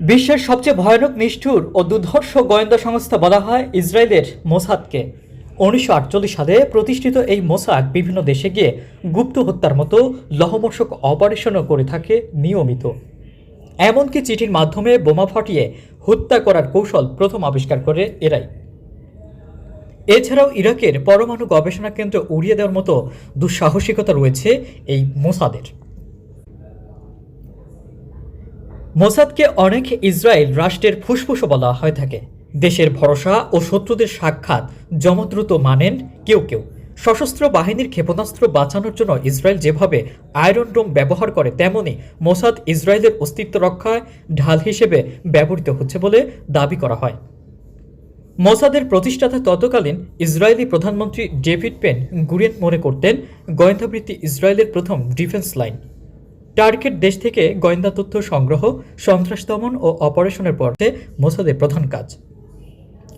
বিশ্বের সবচেয়ে ভয়ানক নিষ্ঠুর ও দুর্ধর্ষ গোয়েন্দা সংস্থা বলা হয় ইসরায়েলের মোসাদকে। উনিশশো আটচল্লিশ সালে প্রতিষ্ঠিত এই মোসাদ বিভিন্ন দেশে গিয়ে গুপ্ত হত্যার মতো লহমর্ষক অপারেশনও করে থাকে নিয়মিত। এমনকি চিঠির মাধ্যমে বোমা ফাটিয়ে হত্যা করার কৌশল প্রথম আবিষ্কার করে এরাই। এছাড়াও ইরাকের পরমাণু গবেষণা কেন্দ্র উড়িয়ে দেওয়ার মতো দুঃসাহসিকতা রয়েছে এই মোসাদের। মোসাদকে অনেক ইসরায়েল রাষ্ট্রের ফুসফুসও বলা হয়ে থাকে। দেশের ভরসা ও শত্রুদের সাক্ষাৎ যমদ্রুত মানেন কেউ কেউ। সশস্ত্র বাহিনীর ক্ষেপণাস্ত্র বাঁচানোর জন্য ইসরায়েল যেভাবে আয়রন ডোম ব্যবহার করে, তেমনি মোসাদ ইসরায়েলের অস্তিত্ব রক্ষায় ঢাল হিসেবে ব্যবহৃত হচ্ছে বলে দাবি করা হয়। মোসাদের প্রতিষ্ঠাতা ততকালীন ইসরায়েলি প্রধানমন্ত্রী ডেভিড পেন গুরিয়েন মনে করতেন, গোয়েন্দাবৃত্তি ইসরায়েলের প্রথম ডিফেন্স লাইন। টার্গেট দেশ থেকে গোয়েন্দা তথ্য সংগ্রহ, সন্ত্রাস দমন ও অপারেশনের পর্যায়ে মোসাদের প্রধান কাজ।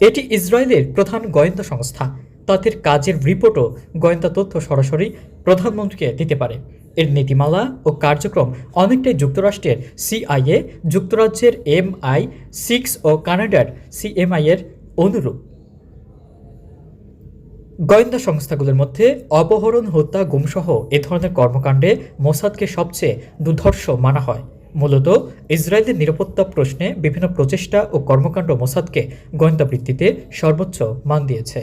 এটি ইসরায়েলের প্রধান গোয়েন্দা সংস্থা। তাদের কাজের রিপোর্টও গোয়েন্দা তথ্য সরাসরি প্রধানমন্ত্রীকে দিতে পারে। এর নীতিমালা ও কার্যক্রম অনেকটাই যুক্তরাষ্ট্রের সিআইএ, যুক্তরাজ্যের এমআই সিক্স ও কানাডার সিএমআই এর অনুরূপ। গোয়েন্দা সংস্থাগুলোর মধ্যে অপহরণ, হত্যা, গুমসহ এ ধরনের কর্মকাণ্ডে মোসাদকে সবচেয়ে দুর্ধর্ষ মানা হয়। মূলত ইসরায়েলের নিরাপত্তা প্রশ্নে বিভিন্ন প্রচেষ্টা ও কর্মকাণ্ড মোসাদকে গোয়েন্দা বৃত্তিতে সর্বোচ্চ মান দিয়েছে।